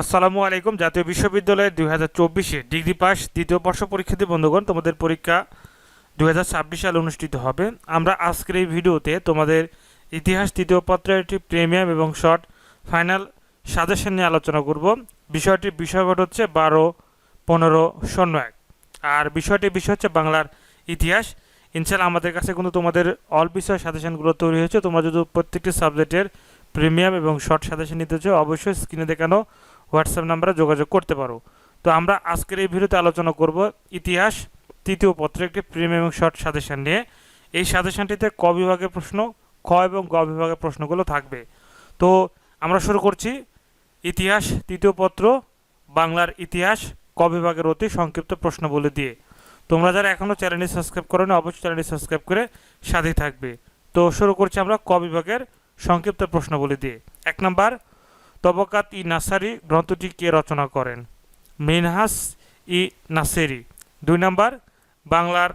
আসসালামু আলাইকুম, জাতীয় বিশ্ববিদ্যালয়ের দুই হাজার চব্বিশে ডিগ্রি পাস দ্বিতীয় বর্ষ পরীক্ষার্থী বন্ধুগণ, তোমাদের পরীক্ষা দুই হাজার ছাব্বিশ সালে অনুষ্ঠিত হবে। আমরা আজকের এই ভিডিওতে তোমাদের ইতিহাস তৃতীয় পত্রের একটি প্রিমিয়াম এবং শর্ট ফাইনাল সাজেশন নিয়ে আলোচনা করব। বিষয়টির বিষয়গত হচ্ছে বারো, পনেরো, শূন্য এক। আর বিষয়টির বিষয় হচ্ছে বাংলার ইতিহাস। ইনশাল্লাহ আমাদের কাছে কিন্তু তোমাদের অল বিষয় সাজেশনগুলো তৈরি হয়েছে। তোমরা যদি প্রত্যেকটি সাবজেক্টের প্রিমিয়াম এবং শর্ট সাজেশন নিতে চাও, অবশ্যই স্ক্রিনে দেখানো হোয়াটসঅ্যাপ নাম্বারে যোগাযোগ করতে পারো। তো আমরা আজকের এই ভিডিওতে আলোচনা করব ইতিহাস, তৃতীয় পত্রে একটি প্রিমিয়াম এবং শর্ট সাজেশন নিয়ে। এই সাজেশনটিতে ক বিভাগের প্রশ্ন, খ এবং গ বিভাগের প্রশ্নগুলো থাকবে। তো আমরা শুরু করছি। ইতিহাস, তৃতীয় পত্র, বাংলার ইতিহাস, ক বিভাগের অতি সংক্ষিপ্ত প্রশ্ন বলে দিয়ে। তোমরা যারা এখনও চ্যানেলটি সাবস্ক্রাইব করো না অবশ্যই চ্যানেলটি সাবস্ক্রাইব করে সাথেই থাকবে। তো শুরু করছি আমরা ক বিভাগের সংক্ষিপ্ত প্রশ্ন বলে দিয়ে। এক নম্বর তবকাত ই নাসারি গ্রন্থটি কে রচনা করেন। মিনহাস ই নাসেরি। দুই নম্বর, বাংলার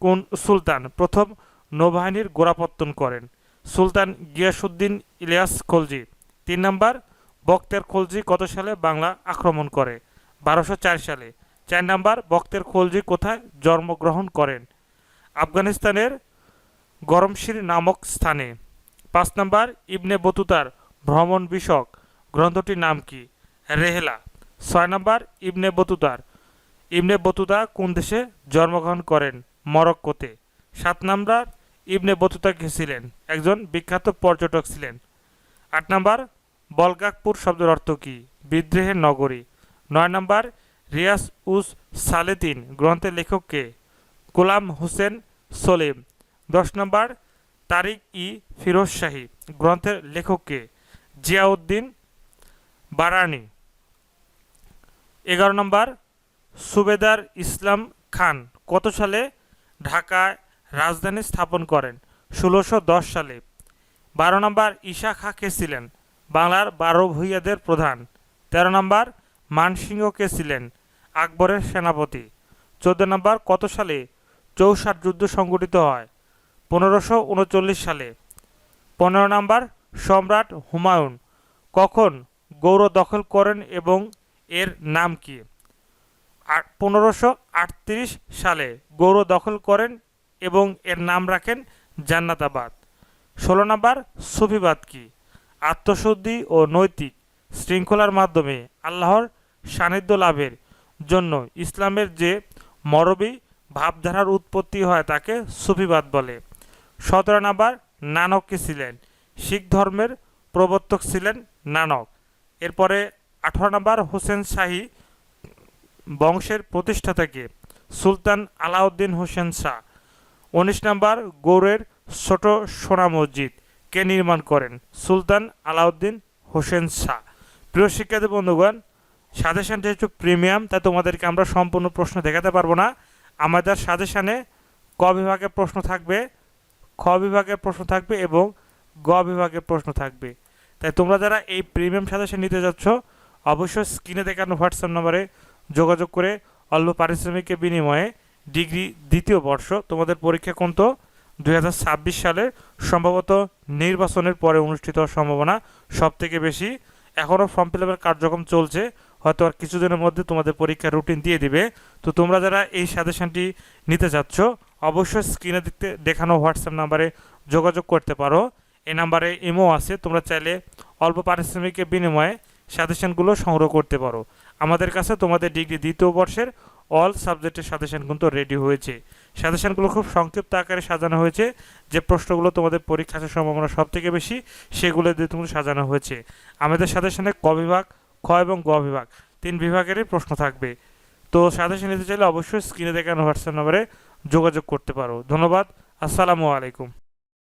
কোন সুলতান প্রথম নৌবাহিনীর গোড়াপত্তন করেন। সুলতান গিয়াসুদ্দিন ইলিয়াস খলজি। তিন নম্বর বক্তের খলজি কত সালে বাংলা আক্রমণ করে? বারোশো সালে। চার নম্বর বক্তের খলজি কোথায় জন্মগ্রহণ করেন? আফগানিস্তানের গরমশির নামক স্থানে। পাঁচ নম্বর, ইবনে বতুতার ভ্রমণ বিষয়ক। গ্রন্থটির নাম কি? রেহেলা। ছয় নম্বর, ইবনে বতুতার। ইবনে বতুতা কোন দেশে জন্মগ্রহণ করেন? মরক্কোতে। সাত নম্বর, ইবনে বতুতা কে ছিলেন? একজন বিখ্যাত পর্যটক ছিলেন। আট নম্বর, বলগাকপুর শব্দের অর্থ কী? বিদ্রোহের নগরী। নয় নম্বর রিয়াস উস সালেদিন গ্রন্থের লেখককে গোলাম হোসেন সলিম। দশ নম্বর, তারিক ই ফিরোজ শাহী গ্রন্থের লেখককে জিয়াউদ্দিন বারানি। এগারো নম্বর, সুবেদার ইসলাম খান কত সালে ঢাকায় রাজধানী স্থাপন করেন? ষোলোশো সালে। বারো নম্বর, ঈশা খা কে ছিলেন? বাংলার বারো ভূঁইয়াদের প্রধান। তেরো নম্বর, মানসিংহ কে ছিলেন? আকবরের সেনাপতি। চোদ্দ নম্বর, কত সালে চৌষাট যুদ্ধ সংগঠিত হয়? পনেরোশো উনচল্লিশ সালে। পনেরো নম্বর, সম্রাট হুমায়ুন। কখন গৌড় দখল করেন এবং এর নাম কি? পনেরোশো সালে গৌর দখল করেন এবং এর নাম রাখেন জান্নাতাবাদ। ষোলো নম্বর সুফিবাদ কি? আত্মশুদ্ধি ও নৈতিক শৃঙ্খলার মাধ্যমে আল্লাহর সান্নিধ্য লাভের জন্য ইসলামের যে মরবী ভাবধারার উৎপত্তি হয় তাকে সুফিবাদ বলে। সতেরো নাম্বার নানক কে ছিলেন। শিখ ধর্মের প্রবর্তক ছিলেন নানক। এরপরে আঠারো নম্বর হোসেন শাহী বংশের প্রতিষ্ঠাতাকে সুলতান আলাউদ্দিন হোসেন শাহ। উনিশ নম্বর গৌড়ের ছোট সোনা মসজিদ কে নির্মাণ করেন? সুলতান আলাউদ্দিন হোসেন শাহ। প্রিয় শিক্ষার্থী বন্ধুগণ সাজেশনটি একটু প্রিমিয়াম তাই তোমাদেরকে আমরা সম্পূর্ণ প্রশ্ন দেখাতে পারব না। আমাদের সাজেশানে ক বিভাগের প্রশ্ন থাকবে, খ বিভাগের প্রশ্ন থাকবে এবং গ বিভাগের প্রশ্ন থাকবে। তাই তোমরা যারা এই প্রিমিয়াম সাজেশন নিতে যাচ্ছ, অবশ্যই স্ক্রিনে দেখানো হোয়াটসঅ্যাপ নম্বরে যোগাযোগ করে অল্প পারিশ্রমিকের বিনিময়ে ডিগ্রি দ্বিতীয় বর্ষ তোমাদের পরীক্ষা কিন্তু? দুই সালের সম্ভবত নির্বাচনের পরে অনুষ্ঠিত হওয়ার সম্ভাবনা সব থেকে বেশি। এখনও ফর্ম ফিল আপের কার্যক্রম চলছে, হয়তো আর কিছুদিনের মধ্যে তোমাদের পরীক্ষার রুটিন দিয়ে দিবে। তো তোমরা যারা এই সাজেশনটি নিতে চাচ্ছ অবশ্যই স্ক্রিনে দেখতে দেখানো হোয়াটসঅ্যাপ নাম্বারে যোগাযোগ করতে পারো। এই নাম্বারে ইমো আছে, তোমরা চাইলে অল্প পারিশ্রমিকের বিনিময়ে সাজেশনগুলো সংগ্রহ করতে পারো। আমাদের কাছে তোমাদের ডিগ্রি দ্বিতীয় বর্ষের অল সাবজেক্টের সাজেশন কিন্তু রেডি হয়েছে। সাজেশনগুলো খুব সংক্ষিপ্ত আকারে সাজানো হয়েছে। যে প্রশ্নগুলো তোমাদের পরীক্ষা আসার সম্ভাবনা সব থেকে বেশি, সেগুলো দিয়ে তুমি সাজানো হয়েছে। আমাদের সাজেশনে ক বিভাগ, খ এবং গ বিভাগ, তিন বিভাগেরই প্রশ্ন থাকবে। তো সাজেশন নিতে চাইলে অবশ্যই স্ক্রিনে দেখানো হোয়াটসঅ্যাপ নম্বরে যোগাযোগ করতে পারো। ধন্যবাদ, আসসালামু আলাইকুম।